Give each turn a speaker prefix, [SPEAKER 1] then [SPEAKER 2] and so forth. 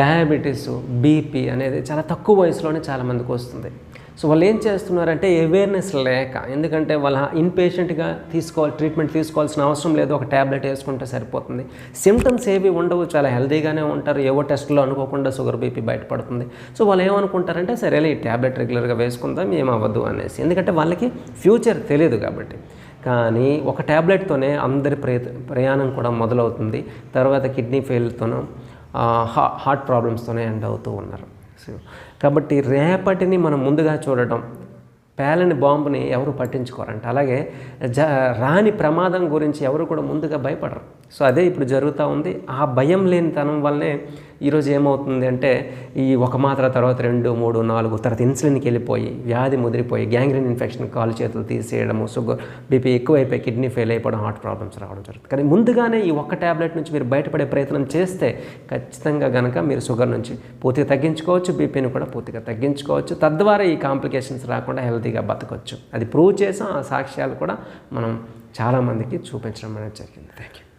[SPEAKER 1] Diabetes BP అనేది చాలా తక్కువ వయసులోనే చాలామందికి వస్తుంది. సో వాళ్ళు ఏం చేస్తున్నారంటే అవేర్నెస్ లేక ఎందుకంటే వాళ్ళ ఇన్పేషెంట్గా తీసుకోవాలి ట్రీట్మెంట్ తీసుకోవాల్సిన అవసరం లేదు ఒక ట్యాబ్లెట్ వేసుకుంటే సరిపోతుంది. సిమ్టమ్స్ ఏవి ఉండవు చాలా హెల్తీగానే ఉంటారు ఏవో టెస్ట్లో అనుకోకుండా షుగర్ బీపీ బయటపడుతుంది. సో వాళ్ళు ఏమనుకుంటారంటే సరేలే ఈ ట్యాబ్లెట్ రెగ్యులర్గా వేసుకుందాం ఏమవ్వదు అనేసి. ఎందుకంటే వాళ్ళకి ఫ్యూచర్ తెలియదు కాబట్టి. కానీ ఒక ట్యాబ్లెట్తోనే అందరి ప్రయత్ ప్రయాణం కూడా మొదలవుతుంది. తర్వాత కిడ్నీ ఫెయిల్తోనూ హార్ట్ ప్రాబ్లమ్స్తోనే ఎండ్ అవుతూ ఉన్నారు. సో కాబట్టి రేపటిని మనం ముందుగా చూడటం పేలని బాంబుని ఎవరు పట్టించుకోరంట. అలాగే జ రాని ప్రమాదం గురించి ఎవరు కూడా ముందుగా భయపడరు. సో అదే ఇప్పుడు జరుగుతూ ఉంది. ఆ భయం లేనితనం వల్లనే ఈరోజు ఏమవుతుంది అంటే ఈ ఒక మాత్ర తర్వాత రెండు మూడు నాలుగు తర్వాత ఇన్సులిన్కి వెళ్ళిపోయి వ్యాధి ముదిరిపోయి గ్యాంగ్రీన్ ఇన్ఫెక్షన్ కాలు చేతులు తీసేయడము షుగర్ బీపీ ఎక్కువైపోయి కిడ్నీ ఫెయిల్ అయిపోవడం హార్ట్ ప్రాబ్లమ్స్ రావడం జరుగుతుంది. కానీ ముందుగానే ఈ ఒక్క ట్యాబ్లెట్ నుంచి మీరు బయటపడే ప్రయత్నం చేస్తే ఖచ్చితంగా కనుక మీరు షుగర్ నుంచి పూర్తిగా తగ్గించుకోవచ్చు బీపీని కూడా పూర్తిగా తగ్గించుకోవచ్చు. తద్వారా ఈ కాంప్లికేషన్స్ రాకుండా హెల్తీగా బతకవచ్చు అది ప్రూవ్ చేసాం ఆ సాక్ష్యాలు కూడా మనం చాలామందికి చూపించడం అనేది జరిగింది. Thank you